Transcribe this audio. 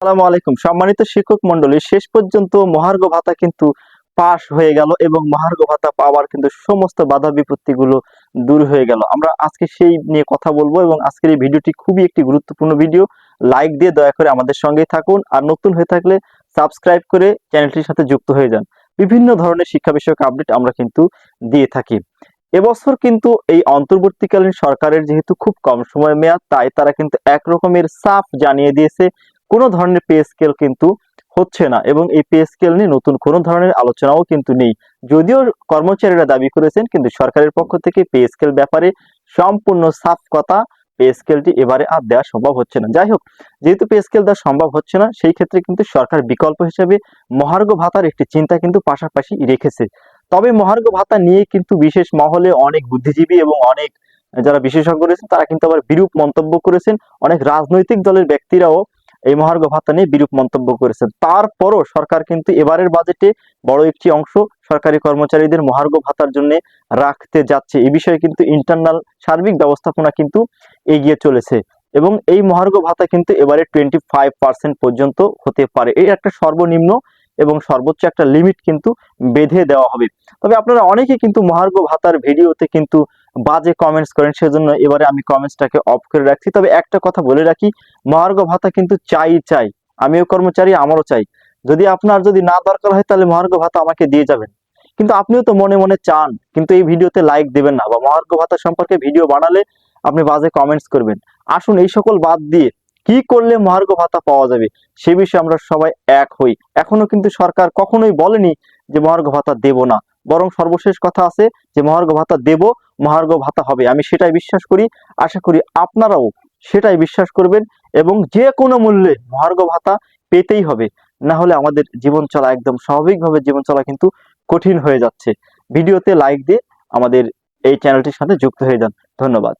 আসসালামু আলাইকুম। সম্মানিত শিক্ষক মন্ডলী শেষ পর্যন্ত মহার্ঘ ভাতা কিন্তু পাশ হয়ে গেল এবং মহার্ঘ ভাতা পাওয়ার কিন্তু সমস্ত বাধা বিপত্তিগুলো দূর হয়ে গেল। আমরা আজকে সেই নিয়ে কথা বলব এবং আজকের এই ভিডিওটি খুবই একটি গুরুত্বপূর্ণ ভিডিও। লাইক দিয়ে দয়া করে আমাদের সঙ্গেই থাকুন আর নতুন হয়ে থাকলে সাবস্ক্রাইব করে চ্যানেলটির সাথে যুক্ত হয়ে যান। বিভিন্ন ধরনের শিক্ষা বিষয়ক আপডেট আমরা কিন্তু দিয়ে থাকি। এবছর কিন্তু এই অন্তর্বর্তীকালীন সরকারের যেহেতু খুব কম সময় মেয়াদ, তাই তারা কিন্তু এক রকমের সাফ জানিয়ে দিয়েছে। কোনো ধরনের পে স্কেল কিন্তু হচ্ছে না এবং এই পে স্কেল নিয়ে নতুন কোনো ধরনের আলোচনাও কিন্তু নেই। যদিও কর্মচারীরা দাবি করেছেন, কিন্তু সরকারের পক্ষ থেকে পে স্কেল ব্যাপারে সম্পূর্ণ সাফ কথা পে স্কেলটি এবারে আর দেওয়া সম্ভব হচ্ছে না। যাই হোক, যেহেতু পে স্কেল দেওয়া সম্ভব হচ্ছে না, সেই ক্ষেত্রে কিন্তু সরকার বিকল্প হিসেবে মহার্ঘ ভাতার একটি চিন্তা কিন্তু পাশাপাশি রেখেছে। তবে মহার্ঘ ভাতা নিয়ে কিন্তু বিশেষ মহলে অনেক বুদ্ধিজীবী এবং অনেক যারা বিশেষজ্ঞ রয়েছেন, তারা কিন্তু আবার বিরূপ মন্তব্য করেছেন। অনেক রাজনৈতিক দলের ব্যক্তিরাও এই মহার্ঘ ভাতা নিয়ে বিরূপ মন্তব্য করেছেন। তারপরও সরকার কিন্তু এবারের বাজেটে বড় একটি অংশ সরকারি কর্মচারীদের মহার্ঘ ভাতার জন্য রাখতে যাচ্ছে। এ বিষয়ে কিন্তু ইন্টারনাল সার্বিক ব্যবস্থাপনা কিন্তু এগিয়ে চলেছে এবং এই মহার্ঘ ভাতা কিন্তু এবারে টোয়েন্টি ফাইভ পার্সেন্ট পর্যন্ত হতে পারে। এই একটা সর্বনিম্ন এবং সর্বোচ্চ একটা লিমিট কিন্তু বেঁধে দেওয়া হবে। তবে আপনারা অনেকে কিন্তু মহার্ঘ ভাতার ভিডিওতে কিন্তু বাজে কমেন্টস করেন, সেজন্য এবারে আমি কমেন্টসটাকে অফ করে রাখছি। তবে একটা কথা বলে রাখি, মহার্ঘ ভাতা কিন্তু চাই চাই। আমিও কর্মচারী, আমারও চাই। যদি আপনার যদি না দরকার হয়, তাহলে মহার্ঘ ভাতা আমাকে দিয়ে যাবেন। কিন্তু আপনিও তো মনে মনে চান, কিন্তু এই ভিডিওতে লাইক দেবেন না, বা মহার্ঘ ভাতা সম্পর্কে ভিডিও বানালে আপনি বাজে কমেন্টস করবেন। আসুন, এই সকল বাদ দিয়ে কি করলে মহার্ঘ ভাতা পাওয়া যাবে? সে বিষয়ে আমরা সবাই এক হই। এখনও কিন্তু সরকার কখনোই বলেনি যে মহার্ঘ ভাতা দেব না। বরং সর্বশেষ কথা আছে যে মহার্ঘ ভাতা দেব, মহার্ঘ ভাতা হবে। আমি সেটাই বিশ্বাস করি। আশা করি আপনারাও সেটাই বিশ্বাস করবেন এবং যে কোনো মূল্যে মহার্ঘ ভাতা পেতেই হবে। না হলে আমাদের জীবন চলা একদম স্বাভাবিকভাবে জীবন চলা কিন্তু কঠিন হয়ে যাচ্ছে। ভিডিওতে লাইক দিয়ে আমাদের এই চ্যানেলটির সাথে যুক্ত হয়ে যান। ধন্যবাদ।